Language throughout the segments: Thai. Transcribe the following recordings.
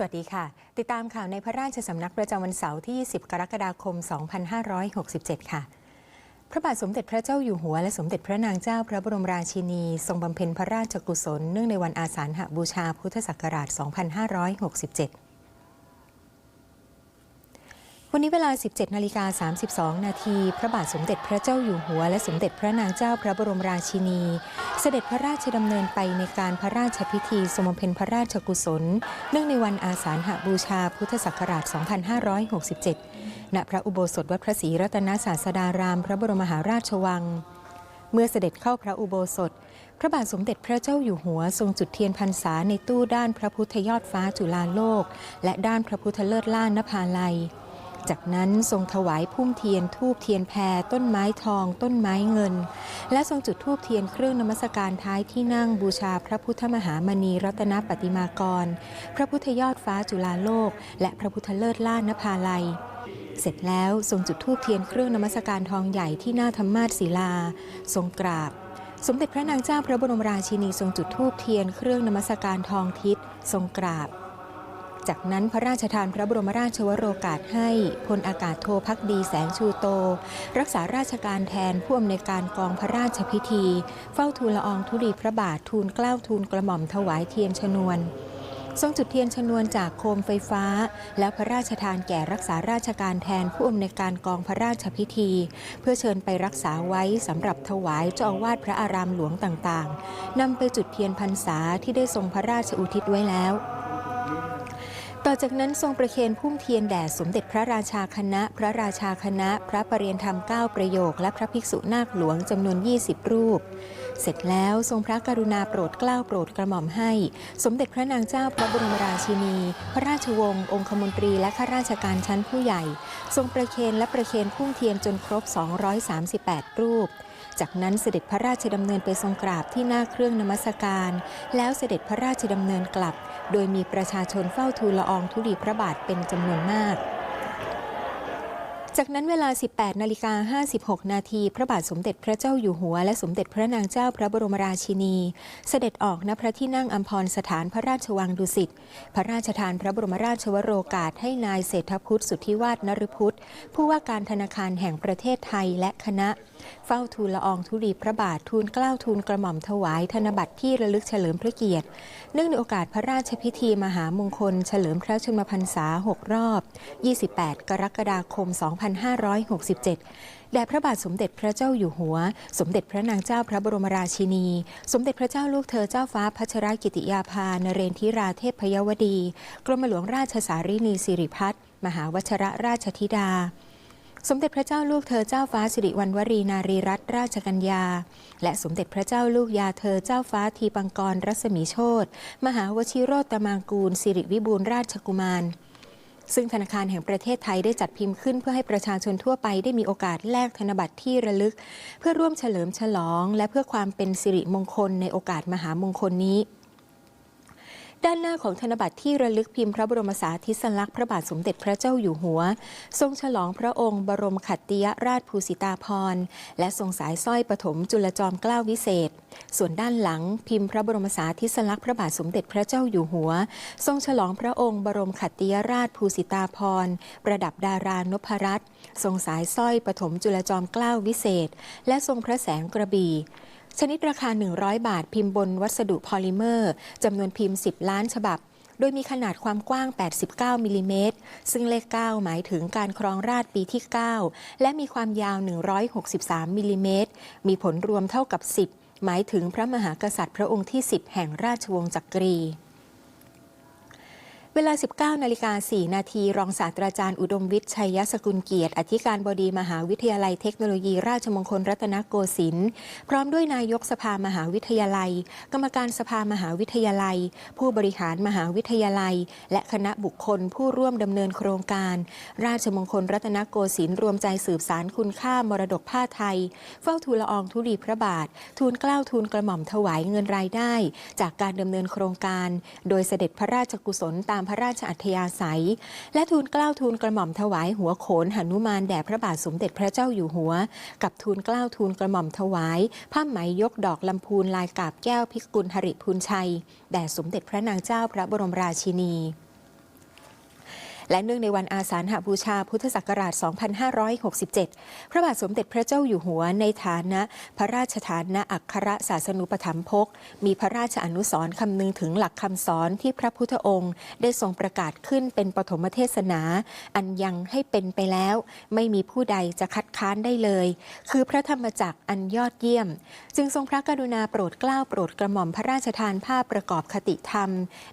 สวัสดีค่ะ ติดตามข่าวในพระราชสำนักประจำวันเสาร์ที่ 20 กรกฎาคม 2567 ค่ะ พระบาทสมเด็จพระเจ้าอยู่หัว และสมเด็จพระนางเจ้าพระบรมราชินี ทรงบำเพ็ญพระราชกุศลเนื่องในวันอาสาฬหบูชาพุทธศักราช 2567 วันนี้เวลา 17 นาฬิกา 32 นาที พระบาทสมเด็จพระเจ้าอยู่หัว และสมเด็จพระนางเจ้าพระบรมราชินี เสด็จพระราชดำเนินไปในการพระราชพิธีทรงบำเพ็ญพระราชกุศล เนื่องในวันอาสาฬหบูชาพุทธศักราช 2567 ณ พระอุโบสถวัดพระศรีรัตนศาสดาราม พระบรมมหาราชวัง เมื่อเสด็จเข้าพระอุโบสถ พระบาทสมเด็จพระเจ้าอยู่หัว ทรงจุดเทียนพรรษาในตู้ด้านพระพุทธยอดฟ้าจุฬาโลก และด้านพระพุทธเลิศล่านนภาลัย จากนั้นทรงถวายพุ่มเทียนทูบเทียนแพรต้นไม้ทอง ต้นไม้เงิน และทรงจุดทูบเทียนเครื่องนมัสการท้ายที่นั่งบูชาพระพุทธมหามณีรัตนปฏิมากร พระพุทธยอดฟ้าจุฬาโลก และพระพุทธเลิศล่านภาลัย เสร็จแล้วทรงจุดธูปเทียนเครื่องนมัสการทองใหญ่ที่หน้าธรรมาสศิลา ทรงกราบ สมเด็จพระนางเจ้าพระบรมราชินีทรงจุดธูปเทียนเครื่องนมัสการทองทิศทรงกราบ จากนั้นพระราชทานพระบรมราชวโรกาสให้พลอากาศโทพักดีแสงชูโต รักษาราชการแทนผู้อำนวยการกองพระราชพิธี เฝ้าทูลละอองธุลีพระบาททูลเกล้าทูลกระหม่อมถวายเทียนชนวนทรงจุดเทียนชนวนจากโคมไฟฟ้า แล้วพระราชทานแก่รักษาราชการแทนผู้อำนวยการกองพระราชพิธี เพื่อเชิญไปรักษาไว้สำหรับถวายเจ้าอาวาสพระอารามหลวงต่างๆนำไปจุดเทียนพรรษาที่ได้ทรงพระราชอุทิศไว้แล้ว ต่อจากนั้นทรงประเคนพุ่มเทียนแด่สมเด็จพระราชาคณะ พระราชาคณะ พระปรริยนธรรม 9 ประโยค และพระภิกษุนาคหลวงจำนวน 20 รูป เสร็จแล้วทรงพระกรุณาโปรดเกล้าโปรดกระหม่อมให้ สมเด็จพระนางเจ้าพระบรมราชินี พระราชวงศ์องคมนตรีและข้าราชการชั้นผู้ใหญ่ ทรงประเคนและประเคนพุ่มเทียนจนครบ 238 รูปจากนั้นเสด็จพระราชดำเนินไปทรงกราบที่หน้าเครื่องนมัสการ แล้วเสด็จพระราชดำเนินกลับ โดยมีประชาชนเฝ้าทูลละอองธุลีพระบาทเป็นจำนวนมาก จากนั้นเวลา 18 นาฬิกา 56 นาที พระบาทสมเด็จพระเจ้าอยู่หัว และสมเด็จพระนางเจ้าพระบรมราชินี เสด็จออกณพระที่นั่งอัมพรสถานพระราชวังดุสิต พระราชทานพระบรมราชวโรกาสให้นายเศรษฐพุทธสุทธิวาฒนฤพุทธผู้ว่าการธนาคารแห่งประเทศไทยและคณะเฝ้าทูลละอองธุลีพระบาททูลเกล้าทูลกระหม่อมถวายธนบัตรที่ระลึกเฉลิมพระเกียรติ เนื่องในโอกาสพระราชพิธีมหามงคล เฉลิมพระชนมพรรษา 6 รอบ 28 กรกฎาคม 2567 แด่พระบาทสมเด็จพระเจ้าอยู่หัว สมเด็จพระนางเจ้าพระบรมราชินี สมเด็จพระเจ้าลูกเธอเจ้าฟ้าพัชรกิติยาภานเรนทิราเทพยวดี กรมหลวงราชสารีนีสิริพัฒน์มหาวชรราชธิดา สมเด็จพระเจ้าลูกเธอเจ้าฟ้าสิริวัณวรีนารีรัตนราชกัญญา และสมเด็จพระเจ้าลูกยาเธอเจ้าฟ้าทีปังกรรัศมีโชตมหาวชิโรตมางกูลสิริวิบูลราชกุมาร ซึ่งธนาคารแห่งประเทศไทยได้จัดพิมพ์ขึ้นเพื่อให้ประชาชนทั่วไปได้มีโอกาสแลกธนบัตรที่ระลึก เพื่อร่วมเฉลิมฉลอง และเพื่อความเป็นสิริมงคลในโอกาสมหามงคลนี้ ด้านหน้าของธนบัตรที่ระลึกพิมพ์พระบรมสาธิสลักษณ์พระบาทสมเด็จพระเจ้าอยู่หัว ทรงฉลองพระองค์ บรมขัตติยราชภูสิตาภรณ์และทรงสายสร้อยปฐมจุลจอมเกล้าวิเศษ ส่วนด้านหลังพิมพ์พระบรมสาธิสลักษณ์พระบาทสมเด็จพระเจ้าอยู่หัว ทรงฉลองพระองค์ บรมขัตติยราชภูสิตาภรณ์ประดับดารานพรัตน์ทรงสายสร้อยปฐมจุลจอมเกล้าวิเศษ และทรงพระแสงกระบี่ ชนิดราคา 100 บาทพิมพ์บนวัสดุพอลิเมอร์จำนวนพิมพ์ 10 ล้านฉบับ โดยมีขนาดความกว้าง 89 มิลลิเมตร ซึ่งเลข 9 หมายถึงการครองราชปีที่ 9 และมีความยาว 163 มิลลิเมตร มีผลรวมเท่ากับ 10 หมายถึงพระมหากษัตริย์พระองค์ที่ 10 แห่งราชวงศ์จักรี เวลา 19 นาฬิกา 4 นาที รองศาสตราจารย์อุดมวิทย์ชัยสกุลเกียรติ อธิการบดีมหาวิทยาลัยเทคโนโลยี ราชมงคลรัตนโกสินทร์ พร้อมด้วยนายกสภามหาวิทยาลัย กรรมการสภามหาวิทยาลัย ผู้บริหารมหาวิทยาลัย และคณะบุคคลผู้ร่วมดำเนินโครงการ ราชมงคลรัตนโกสินทร์รวมใจสืบสารคุณค่ามรดกผ้าไทย เฝ้าทูลละอองธุลีพระบาท ทูลเกล้าทูลกระหม่อมถวายเงินรายได้ จากการดำเนินโครงการ โดยเสด็จพระราชกุศลตามพระราชอัธยาศัย และทูลเกล้าทูลกระหม่อมถวายหัวโขนหนุมานแด่พระบาทสมเด็จพระเจ้าอยู่หัว กับทูลเกล้าทูลกระหม่อมถวายผ้าไหมยกดอกลำพูนลายกาบแก้วพิกุลหริพูนชัย แด่สมเด็จพระนางเจ้าพระบรมราชินี และเนื่องในวันอาสาฬหบูชาพุทธศักราช 2567 พระบาทสมเด็จพระเจ้าอยู่หัวในฐานะ พระราชฐานะอัครศาสนุปถัมภก มีพระราชอนุสรณ์คำนึงถึงหลักคำสอนที่พระพุทธองค์ ได้ทรงประกาศขึ้นเป็นปฐมเทศนา อันยังให้เป็นไปแล้ว ไม่มีผู้ใดจะคัดค้านได้เลย คือพระธรรมจักรอันยอดเยี่ยม จึงทรงพระกรุณาโปรดเกล้าโปรดกระหม่อมพระราชทานภาพประกอบคติธรรม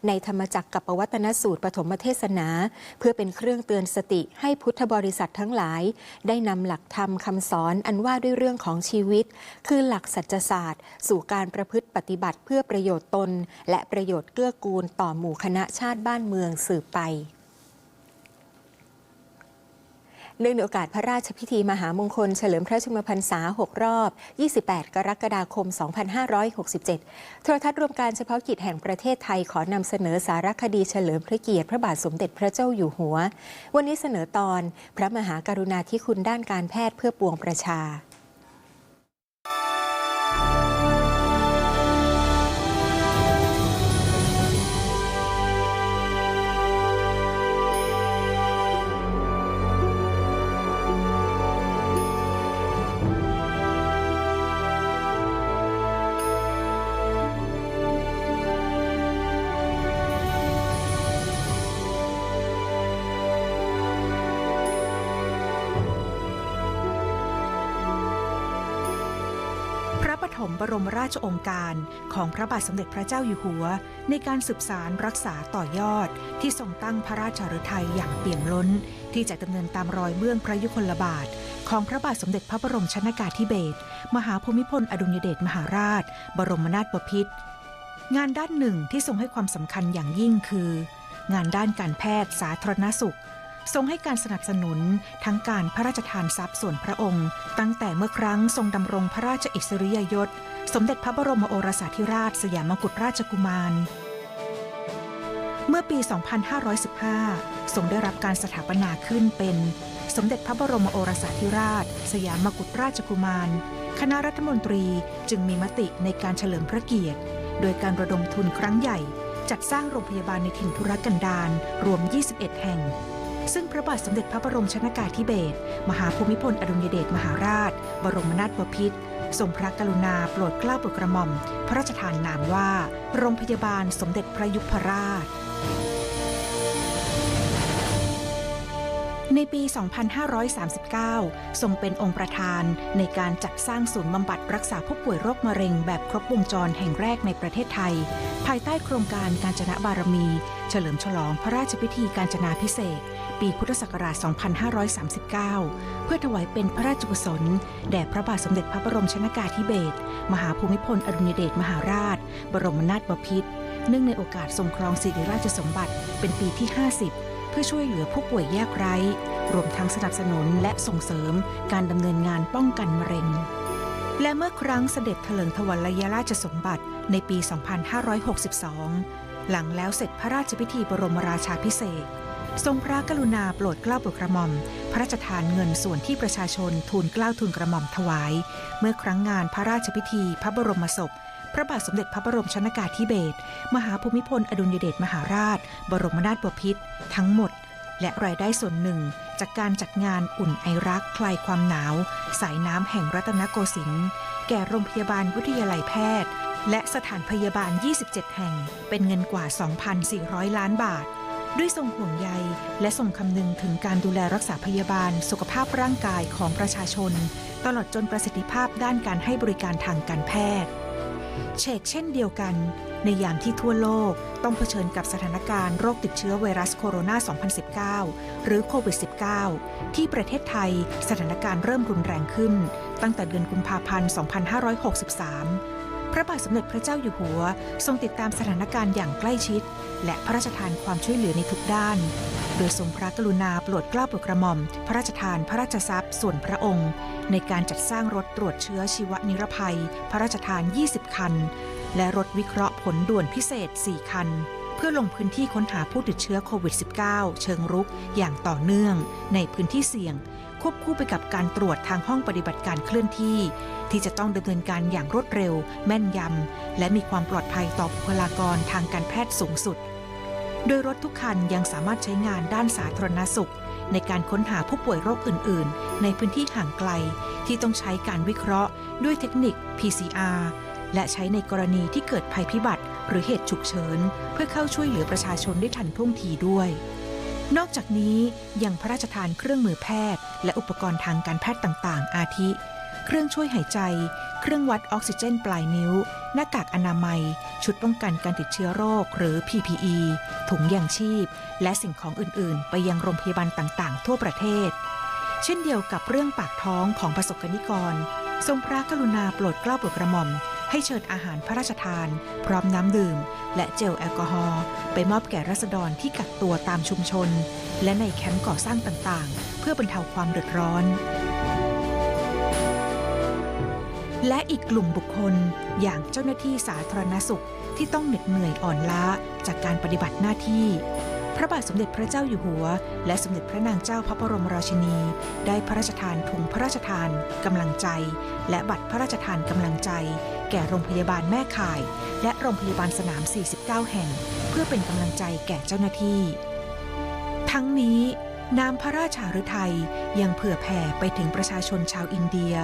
ในธรรมจักรกับปวัตนสูตรปฐมเทศนาเพื่อเป็นเครื่องเตือนสติให้พุทธบริษัททั้งหลาย ได้นำหลักธรรมคำสอนอันว่าด้วยเรื่องของชีวิต คือหลักสัจศาสตร์ สู่การประพฤติปฏิบัติเพื่อประโยชน์ตน และประโยชน์เกื้อกูลต่อหมู่คณะชาติบ้านเมืองสืบไป เนื่องในโอกาสพระราชพิธีมหามงคล เฉลิมพระชนมพรรษา 6 รอบ 28 กรกฎาคม 2567 โทรทัศน์รวมการเฉพาะกิจแห่งประเทศไทยขอนำเสนอสารคดีเฉลิมพระเกียรติพระบาทสมเด็จพระเจ้าอยู่หัว วันนี้เสนอตอน พระมหากรุณาธิคุณด้านการแพทย์เพื่อปวงประชา รมราชองค์การของพระบาทสมเด็จพระเจ้าอยู่หัว ในการสืบสารรักษาต่อยอด ที่ทรงตั้งพระราชฤทัยอย่างเปี่ยมล้น ที่จะดำเนินตามรอยเบื้องพระยุคลบาท ของพระบาทสมเด็จพระบรมชนากาธิเบศรมหาภูมิพลอดุลยเดชมหาราช บรมนาถบพิตรงานด้านหนึ่งที่ทรงให้ความสำคัญอย่างยิ่งคือ งานด้านการแพทย์สาธารณสุข ทรงให้การสนับสนุนทั้งการพระราชทานทรัพย์ส่วนพระองค์ ตั้งแต่เมื่อครั้งทรงดำรงพระราชอิสริยยศ สมเด็จพระบรมโอรสาธิราชสยามกุฎราชกุมาร เมื่อปี 2515 ทรงได้รับการสถาปนาขึ้นเป็น สมเด็จพระบรมโอรสาธิราช สยามกุฎราชกุมาร คณะรัฐมนตรีจึงมีมติในการเฉลิมพระเกียรติ โดยการระดมทุนครั้งใหญ่จัดสร้างโรงพยาบาลในถิ่นทุรกันดารรวม 21 แห่ง ซึ่งพระบาทสมเด็จพระบรมชนากาธิเบศรมหาภูมิพลอดุลยเดชมหาราช บรมนาถบพิตรทรงพระกรุณาโปรดเกล้าโปรดกระหม่อม พระราชทานนามว่า โรงพยาบาลสมเด็จพระยุพราช ในปี 2539 ทรงเป็นองค์ประธานในการจัดสร้างศูนย์บำบัดรักษาผู้ป่วยโรคมะเร็งแบบครบวงจรแห่งแรกในประเทศไทย ภายใต้โครงการการจนะบารมี เฉลิมฉลองพระราชพิธีการจนาพิเศษ ปีพุทธศักราช 2539 เพื่อถวายเป็นพระราชกุศล แด่พระบาทสมเด็จพระบรมชนากาธิเบศรมหาภูมิพลอดุลยเดชมหาราช บรมนาถบพิตรเนื่องในโอกาสทรงครองสิริราชสมบัติเป็นปีที่ 50 พื่อช่วยเหลือผู้ป่วยยากไร้ รวมทั้งสนับสนุนและส่งเสริมการดำเนินงานป้องกันมะเร็ง และเมื่อครั้งเสด็จเถลิงถวัลยราชสมบัติในปี 2562 หลังแล้วเสร็จพระราชพิธีบรมราชาพิเศษทรงพระกรุณาโปรดเกล้าโปรดกระหม่อม พระราชทานเงินส่วนที่ประชาชนทูลเกล้าทูลกระหม่อมถวาย เมื่อครั้งงานพระราชพิธีพระบรมศพ พระบาทสมเด็จพระบรมชนากาธิเบศรมหาภูมิพล อดุลยเดชมหาราช บรมนาถบพิตรทั้งหมด และรายได้ส่วนหนึ่ง จากการจัดงานอุ่นไอรักคลายความหนาว สายน้ำแห่งรัตนโกสินทร์แก่โรงพยาบาลวิทยาลัยแพทย์ และสถานพยาบาล 27 แห่ง เป็นเงินกว่า 2,400 ล้านบาทด้วยทรงห่วงใยและทรงคำนึงถึงการดูแลรักษาพยาบาล สุขภาพร่างกายของประชาชน ตลอดจนประสิทธิภาพด้านการให้บริการทางการแพทย์ เชกเช่นเดียวกัน ในยามที่ทั่วโลกต้องเผชิญกับสถานการณ์โรคติดเชื้อไวรัสโคโรนา 2019 หรือโควิด -19 ที่ประเทศไทยสถานการณ์เริ่มรุนแรงขึ้น ตั้งแต่เดือนกุมภาพันธ์ 2563 พระบาทสมเด็จพระเจ้าอยู่หัว ทรงติดตามสถานการณ์อย่างใกล้ชิด และพระราชทานความช่วยเหลือในทุกด้าน โดยทรงพระกรุณาโปรดเกล้าโปรดกระหม่อม พระราชทานพระราชทรัพย์ส่วนพระองค์ ในการจัดสร้างรถตรวจเชื้อชีวนิรภัย พระราชทาน 20 คัน และรถวิเคราะห์ผลด่วนพิเศษ 4 คัน เพื่อลงพื้นที่ค้นหาผู้ติดเชื้อโควิด -19 เชิงรุกอย่างต่อเนื่องในพื้นที่เสี่ยง ควบคู่ไปกับการตรวจทางห้องปฏิบัติการเคลื่อนที่ ที่จะต้องดำเนินการอย่างรวดเร็ว แม่นยำและมีความปลอดภัยต่อบุคลากรทางการแพทย์สูงสุด โดยรถทุกคันยังสามารถใช้งานด้านสาธารณสุข ในการค้นหาผู้ป่วยโรคอื่น ๆ ในพื้นที่ห่างไกล ที่ต้องใช้การวิเคราะห์ ด้วยเทคนิค PCR และใช้ในกรณีที่เกิดภัยพิบัติ หรือเหตุฉุกเฉิน เพื่อเข้าช่วยเหลือประชาชนได้ทันท่วงทีด้วย นอกจากนี้ยังพระราชทานเครื่องมือแพทย์ และอุปกรณ์ทางการแพทย์ต่าง ๆ อาทิ เครื่องช่วยหายใจ เครื่องวัดออกซิเจนปลายนิ้ว หน้ากากอนามัย ชุดป้องกันการติดเชื้อโรค หรือ PPE ถุงยางชีพ และสิ่งของอื่น ๆ ไปยังโรงพยาบาลต่าง ๆ ทั่วประเทศ เช่นเดียวกับเรื่องปากท้องของประสบกนิกร ทรงพระกรุณาโปรดเกล้าโปรดกระหม่อม ให้เชิญอาหารพระราชทาน พร้อมน้ำดื่ม และเจลแอลกอฮอล์ไปมอบแก่รัษฎรที่กักตัวตามชุมชน และในแคมป์ก่อสร้างต่าง ๆ เพื่อบรรเทาความเดือดร้อน และอีกกลุ่มบุคคล อย่างเจ้าหน้าที่สาธารณสุขที่ต้องเหน็ดเหนื่อยอ่อนล้าจากการปฏิบัติหน้าที่ พระบาทสมเด็จพระเจ้าอยู่หัว และสมเด็จพระนางเจ้าพระบรมราชินี ได้พระราชทานถุงพระราชทานกำลังใจ และบัตรพระราชทานกำลังใจ แก่โรงพยาบาลแม่ข่าย และโรงพยาบาลสนาม 49 แห่ง เพื่อเป็นกำลังใจแก่เจ้าหน้าที่ ทั้งนี้ น้ำพระราชาฤทัยยังเผื่อแผ่ไปถึงประชาชนชาวอินเดีย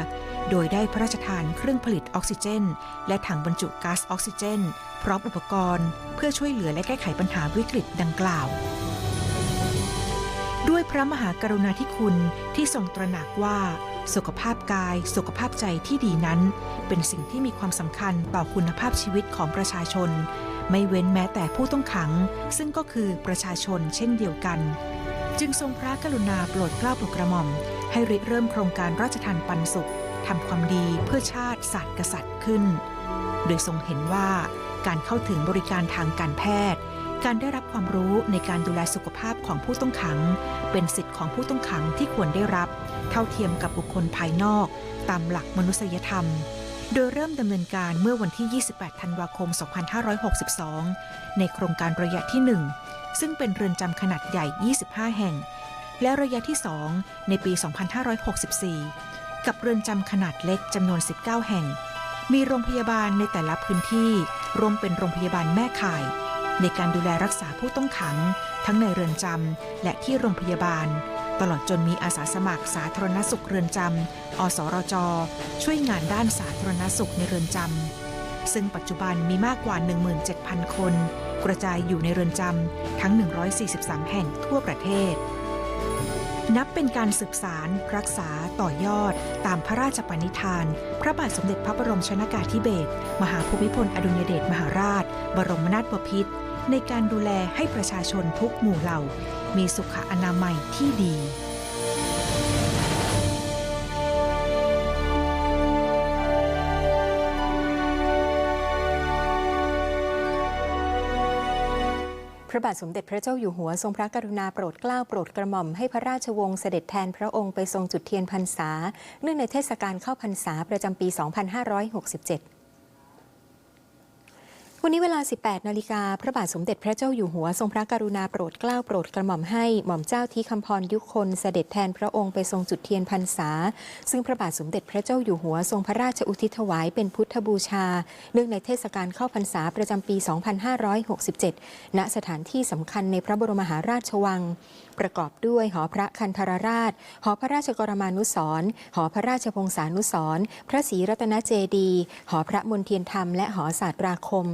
โดยได้พระราชทานเครื่องผลิตออกซิเจน และถังบรรจุก๊าซออกซิเจน พร้อมอุปกรณ์ เพื่อช่วยเหลือและแก้ไขปัญหาวิกฤตดังกล่าว ด้วยพระมหากรุณาธิคุณที่ทรงตระหนักว่า สุขภาพกาย สุขภาพใจที่ดีนั้น เป็นสิ่งที่มีความสำคัญต่อคุณภาพชีวิตของประชาชน ไม่เว้นแม้แต่ผู้ต้องขัง ซึ่งก็คือประชาชนเช่นเดียวกัน จึงทรงพระกรุณาโปรดเกล้าโปรดกระหม่อม ให้ริเริ่มโครงการราชทานปันสุขทำความดีเพื่อชาติศาสตร์กษัตริย์ขึ้น โดยทรงเห็นว่าการเข้าถึงบริการทางการแพทย์ การได้รับความรู้ในการดูแลสุขภาพของผู้ต้องขัง เป็นสิทธิ์ของผู้ต้องขังที่ควรได้รับ เท่าเทียมกับบุคคลภายนอก ตามหลักมนุษยธรรมโดยเริ่มดำเนินการเมื่อวันที่ 28 ธันวาคม 2562 ในโครงการระยะที่1 ซึ่งเป็นเรือนจำขนาดใหญ่ 25 แห่ง และระยะที่ 2 ในปี 2564 กับเรือนจำขนาดเล็กจำนวน 19 แห่ง มีโรงพยาบาลในแต่ละพื้นที่รวมเป็นโรงพยาบาลแม่ข่าย ในการดูแลรักษาผู้ต้องขัง ทั้งในเรือนจำและที่โรงพยาบาล ตลอดจนมีอาสาสมัครสาธารณสุขเรือนจำอสรจ ช่วยงานด้านสาธารณสุขในเรือนจำ ซึ่งปัจจุบันมีมากกว่า 17,000 คน กระจายอยู่ในเรือนจำทั้ง 143 แห่งทั่วประเทศ นับเป็นการสืบสาร รักษาต่อยอด ตามพระราชปณิธาน พระบาทสมเด็จพระบรมชนากาธิเบศรมหาภูมิพลอดุลยเดชมหาราช บรมนาถบพิตรในการดูแลให้ประชาชนทุกหมู่เหล่า มีสุขอนามัยที่ดี พระบาทสมเด็จพระเจ้าอยู่หัวทรงพระกรุณาโปรดเกล้าโปรดกระหม่อมให้พระราชวงศ์เสด็จแทนพระองค์ไปทรงจุดเทียนพรรษา เนื่องในเทศกาลเข้าพรรษาประจำปี 2567 วันนี้เวลา 18 นาฬิกา พระบาทสมเด็จพระเจ้าอยู่หัว ทรงพระกรุณาโปรดเกล้าโปรดกระหม่อมให้ หม่อมเจ้าที่คำพรยุคนเสด็จแทนพระองค์ไปทรงจุดเทียนพรรษา ซึ่งพระบาทสมเด็จพระเจ้าอยู่หัว ทรงพระราชอุทิศถวายเป็นพุทธบูชา เนื่องในเทศกาลเข้าพรรษาประจำปี 2567 ณ สถานที่สำคัญในพระบรมมหาราชวัง ประกอบด้วยหอพระคันธรราช หอพระราชกรมานุสรหอพระราชพงศานุสรพระศรีรัตนเจดีย์หอพระมนเทียนธรรมและหอศาสตราคม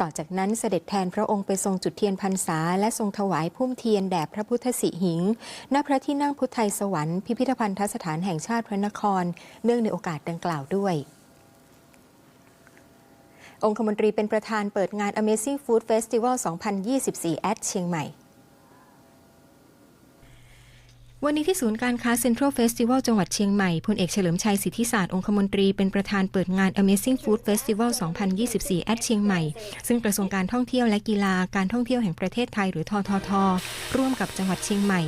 ต่อจากนั้นเสด็จแทนพระองค์ไปทรงจุดเทียนพรรษา และทรงถวายพุ่มเทียนแด่พระพุทธสิหิง ณ พระที่นั่งพุทธไทยสวรรค์พิพิธภัณฑสถานแห่งชาติพระนคร เนื่องในโอกาสดังกล่าวด้วยองคมนตรีเป็นประธานเปิดงาน Amazing Food Festival 2024 at เชียงใหม่ วันนี้ที่ศูนย์การค้าเซ็นทรัลเฟสติวัลจังหวัดเชียงใหม่พลเอกเฉลิมชัยสิทธิศาสตร์องคมนตรีเป็นประธานเปิดงาน Amazing Food Festival 2024 at เชียงใหม่ ซึ่งกระทรวงการท่องเที่ยวและกีฬาการท่องเที่ยวแห่งประเทศไทยหรือทททร่วมกับจังหวัดเชียงใหม่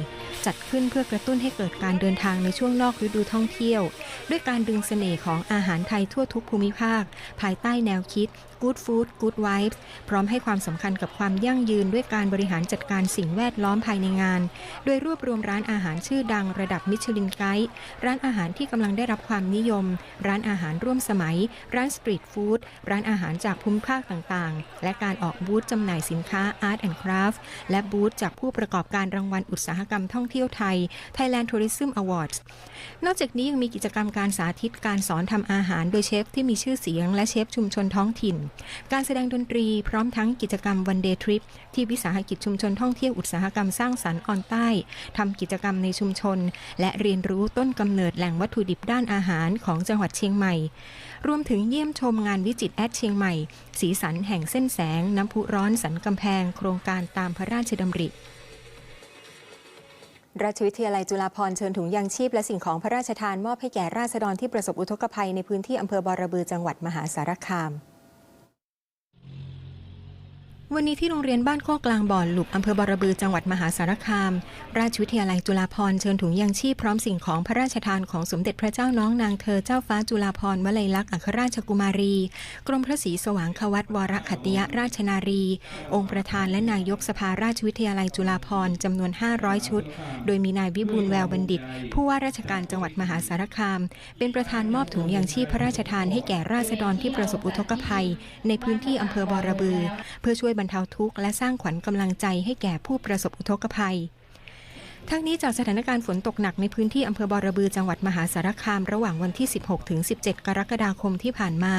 จัดขึ้นเพื่อกระตุ้นให้เกิดการเดินทางในช่วงนอกฤดูท่องเที่ยว ด้วยการดึงเสน่ห์ของอาหารไทยทั่วทุกภูมิภาค ภายใต้แนวคิด Good Food Good Vibes พร้อมให้ความสำคัญกับความยั่งยืนด้วยการบริหารจัดการสิ่งแวดล้อมภายในงาน โดยรวบรวมร้านอาหารชื่อดังระดับมิชลินไกด์ร้านอาหารที่กำลังได้รับความนิยม ร้านอาหารร่วมสมัย ร้านสตรีทฟู้ดร้านอาหารจากภูมิภาคต่างๆ และการออกบูธจำหน่ายสินค้า Art and Craft และบูธจากผู้ประกอบการรางวัลอุตสาหกรรมท่องเที่ยวไทย Thailand Tourism Awards นอกจากนี้ยังมีกิจกรรมการสาธิตการสอนทำอาหารโดยเชฟที่มีชื่อเสียงและเชฟชุมชนท้องถิ่น การแสดงดนตรีพร้อมทั้งกิจกรรมวันเดย์ทริปที่วิสาหกิจชุมชนท่องเที่ยวอุตสาหกรรมสร้างสรรค์ออนใต้ทำกิจกรรมในชุมชน และเรียนรู้ต้นกำเนิดแหล่งวัตถุดิบด้านอาหารของจังหวัดเชียงใหม่ รวมถึงเยี่ยมชมงานวิจิตรแอดเชียงใหม่ สีสันแห่งเส้นแสง น้ำพุร้อนสันกำแพง โครงการตามพระราชดำริ ราชวิทยาลัยจุฬาภรณ์เชิญถุงยางชีพและสิ่งของพระราชทานมอบให้แก่ราษฎรที่ประสบอุทกภัยในพื้นที่อำเภอบอระบือจังหวัดมหาสารคาม วันนี้ที่โรงเรียนบ้านโคกกลางบ่อนหลุบอำเภอบอระบือจังหวัดมหาสารคาม ราชวิทยาลัยจุฬาภรณ์เชิญถุงยางชีพพร้อมสิ่งของพระราชทานของสมเด็จพระเจ้าน้องนางเธอเจ้าฟ้าจุฬาภรณ์วลัยลักษณ์อัครราชกุมารี กรมพระศรีสว่างควัตวรขัตติยราชนารี องค์ประธานและนายกสภาราชวิทยาลัยจุฬาภรณ์จำนวน 500 ชุด โดยมีนายวิบูลแววบัณฑิต ผู้ว่าราชการจังหวัดมหาสารคาม เป็นประธานมอบถุงยางชีพพระราชทานให้แก่ราษฎรที่ประสบอุทกภัย ในพื้นที่อำเภอบอระบือ เพื่อช่วยบรรเทาทุกข์และสร้างขวัญกำลังใจให้แก่ผู้ประสบอุทกภัย ทั้งนี้จากสถานการณ์ฝนตกหนักในพื้นที่อำเภอบอระบือจังหวัดมหาสารคาม ระหว่างวันที่ 16 ถึง 17 กรกฎาคมที่ผ่านมา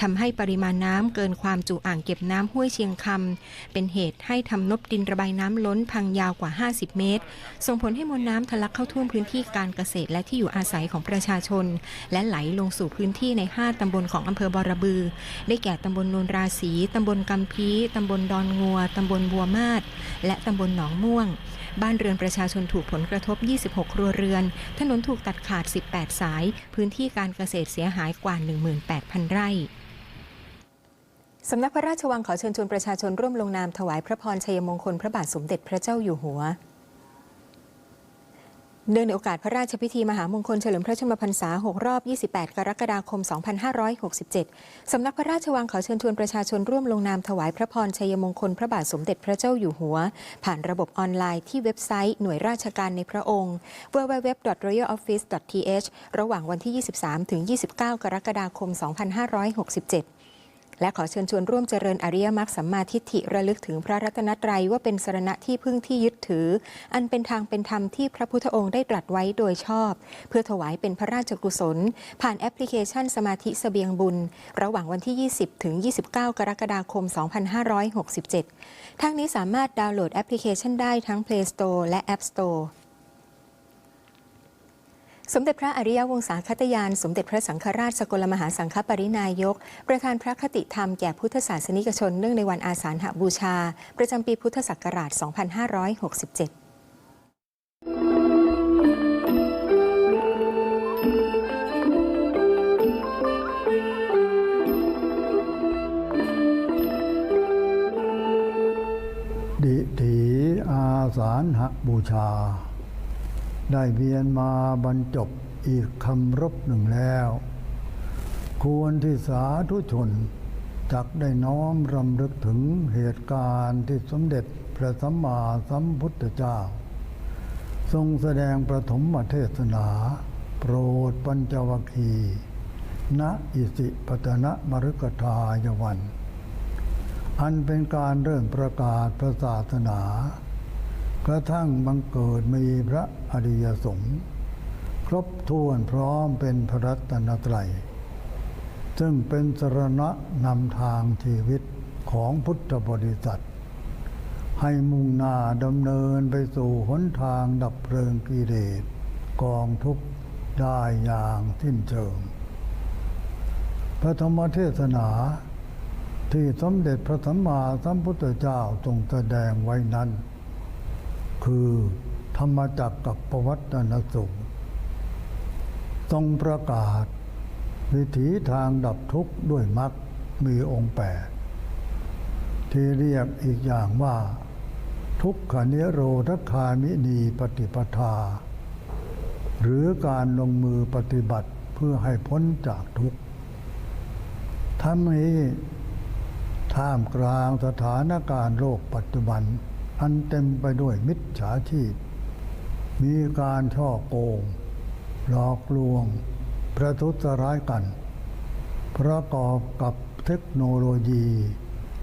ทำให้ปริมาณน้ำเกินความจุอ่างเก็บน้ำห้วยเชียงคำเป็นเหตุให้ทำนบดินระบายน้ำล้นพังยาวกว่า 50 เมตร ส่งผลให้มวลน้ำทะลักเข้าท่วมพื้นที่การเกษตรและที่อยู่อาศัยของประชาชน และไหลลงสู่พื้นที่ใน 5ตำบลของอำเภอบอระบือ ได้แก่ตำบลโนนราศีตำบลกำพีตำบลดอนงัวตำบลบัวมาศและตำบลหนองม่วง บ้านเรือนประชาชนถูกผลกระทบ 26 ครัวเรือน ถนนถูกตัดขาด 18 สาย พื้นที่การเกษตรเสียหายกว่า 18,000 ไร่สำนักพระราชวังขอเชิญชวนประชาชนร่วมลงนามถวายพระพรชัยมงคลพระบาทสมเด็จพระเจ้าอยู่หัว เนื่องในโอกาสพระราชพิธีมหามงคลเฉลิมพระชนมพรรษา 6 รอบ 28 กรกฎาคม 2567 สำนักพระราชวังขอเชิญชวนประชาชนร่วมลงนามถวายพระพรชัยมงคลพระบาทสมเด็จพระเจ้าอยู่หัว ผ่านระบบออนไลน์ที่เว็บไซต์หน่วยราชการในพระองค์ www.royaloffice.th ระหว่างวันที่ 23 ถึง 29 กรกฎาคม 2567 และขอเชิญชวนร่วมเจริญอริยมรรคสัมมาทิฏฐิระลึกถึงพระรัตนตรัยว่าเป็นสรณะที่พึ่งที่ยึดถือ อันเป็นทางเป็นธรรมที่พระพุทธองค์ได้ตรัสไว้โดยชอบ เพื่อถวายเป็นพระราชกุศล ผ่านแอปพลิเคชันสมาธิเสบียงบุญ ระหว่างวันที่ 20 ถึง 29 กรกฎาคม 2567 ทั้งนี้สามารถดาวน์โหลดแอปพลิเคชันได้ทั้ง Play Store และ App Store สมเด็จพระอริยวงศาคตยาน สมเด็จพระสังฆราชสกลมหาสังฆปรินายก ประธานพระคติธรรมแก่พุทธศาสนิกชนเนื่องในวันอาสาฬหบูชา ประจำปีพุทธศักราช 2567ดิถีอาสาหบูชา ได้เวียนมาบรรจบอีกคำรบหนึ่งแล้ว ควรที่สาธุชนจักได้น้อมรำลึกถึงเหตุการณ์ที่สมเด็จพระสัมมาสัมพุทธเจ้า ทรงแสดงประถมเทศนา โปรดปัญจวัคคีณอิสิปตนะมรุกทายวัน อันเป็นการเริ่มประกาศพระศาสนา กระทั่งบังเกิดมีพระอริยสงฆ์ครบถ้วนพร้อมเป็นพระรัตนตรัย ซึ่งเป็นสรณะนำทางชีวิตของพุทธบริษัท ให้มุ่งหน้าดำเนินไปสู่หนทางดับเพลิงกิเลสกองทุกข์ได้อย่างสิ้นเชิง พระธรรมเทศนาที่สมเด็จพระสัมมาสัมพุทธเจ้าทรงแสดงไว้นั้น คือ ธรรมจักรกับประวัตนสูตรทรงประกาศ วิถีทางดับทุกข์ด้วยมรรคมีองค์แปดที่เรียกอีกอย่างว่า ทุกขเนโรธคามินีปฏิปทา หรือการลงมือปฏิบัติเพื่อให้พ้นจากทุกข์ทั้งนี้ท่ามกลางสถานการณ์โลกปัจจุบัน อันเต็มไปด้วยมิจฉาชีพ มีการช่อโกง หลอกลวง ประทุษร้ายกัน ประกอบกับเทคโนโลยี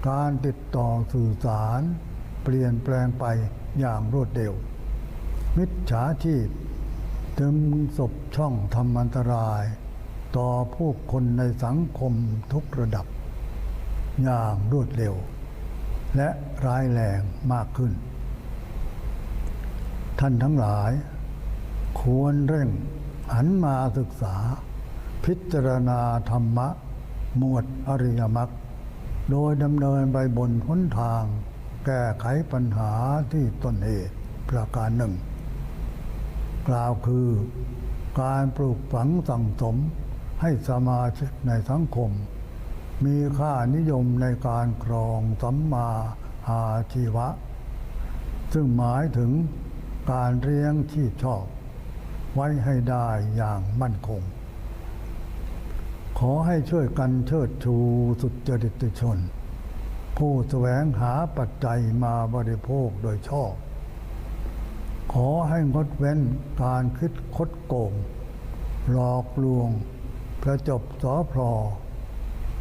การติดต่อสื่อสาร เปลี่ยนแปลงไปอย่างรวดเร็ว มิจฉาชีพจึงสบช่องทำอันตราย ต่อผู้คนในสังคมทุกระดับ อย่างรวดเร็ว และร้ายแรงมากขึ้น ท่านทั้งหลาย ควรเร่งหันมาศึกษา พิจารณาธรรมะ หมวดอริยมรรคโดยดำเนินไปบนหนทาง แก้ไขปัญหาที่ต้นเหตุประการหนึ่ง กล่าวคือการปลูกฝังสั่งสมให้สมาชิกในสังคม มีค่านิยมในการครองสัมมาอาชีวะ ซึ่งหมายถึงการเลี้ยงที่ชอบ ไว้ให้ได้อย่างมั่นคง ขอให้ช่วยกันเชิดชูสุจริตชน ผู้แสวงหาปัจจัยมาบริโภคโดยชอบ ขอให้งดเว้นการคิดคดโกง หลอกลวง ประจบสอพลอ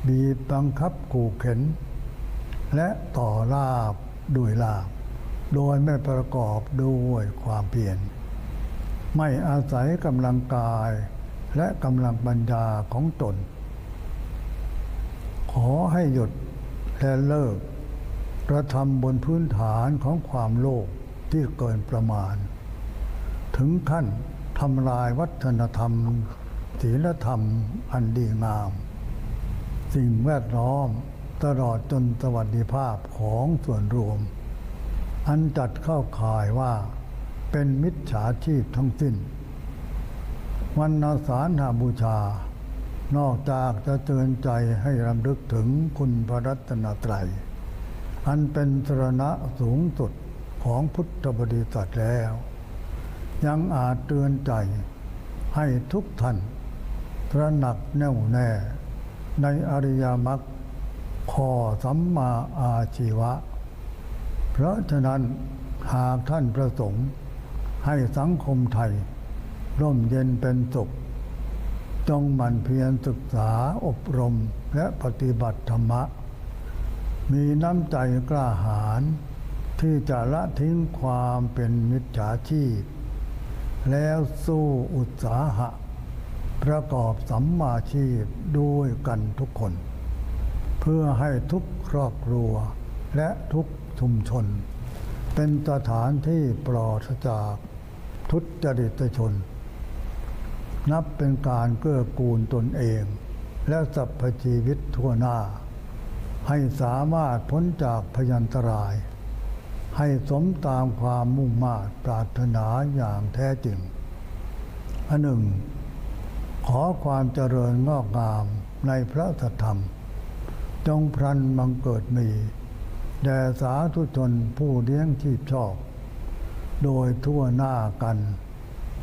บีบบังคับขู่เข็น และต่อลาบด้วยลาบ โดยไม่ประกอบด้วยความเพียรไม่อาศัยกำลังกายและกำลังปัญญาของตน ขอให้หยุดและเลิกกระทำบนพื้นฐานของความโลภที่เกินประมาณ ถึงขั้นทำลายวัฒนธรรมศีลธรรมอันดีงาม สิ่งแวดล้อม ตลอดจนสวัสดิภาพของส่วนรวม อันจัดเข้าข่ายว่าเป็นมิจฉาชีพทั้งสิ้น วันอาสาฬหบูชา นอกจากจะเตือนใจให้รำลึกถึงคุณพระรัตนตรัย อันเป็นสรณะสูงสุดของพุทธบริษัทแล้ว ยังอาจเตือนใจให้ทุกท่านตระหนักแน่วแน่ ในอริยมรรคข้อสัมมาอาชีวะ เพราะฉะนั้นหากท่านประสงค์ให้สังคมไทย ร่มเย็นเป็นสุขจงหมั่นเพียรศึกษาอบรมและปฏิบัติธรรมะ มีน้ำใจกล้าหาญที่จะละทิ้งความเป็นมิจฉาชีพ แล้วสู้อุตสาหะ ประกอบสัมมาชีพด้วยกันทุกคน เพื่อให้ทุกครอบครัวและทุกชุมชน เป็นสถานที่ปลอดจากทุจริตชน นับเป็นการเกื้อกูลตนเอง และสรรพชีวิตทั่วหน้า ให้สามารถพ้นจากพยันตราย ให้สมตามความมุ่งมา่ปรารถนาอย่างแท้จริงอันหนึ่ง ขอความเจริญงอกงามในพระธรรม จงพรันบังเกิดมี แด่สาธุชนผู้เลี้ยงชีพชอบ โดยทั่วหน้ากัน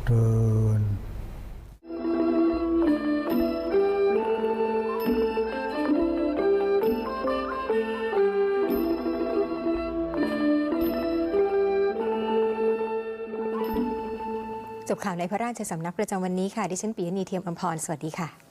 เทิน ข่าวในพระราชสำนักประจำวันนี้ค่ะ ดิฉันปียนีเทียมอมพร สวัสดีค่ะ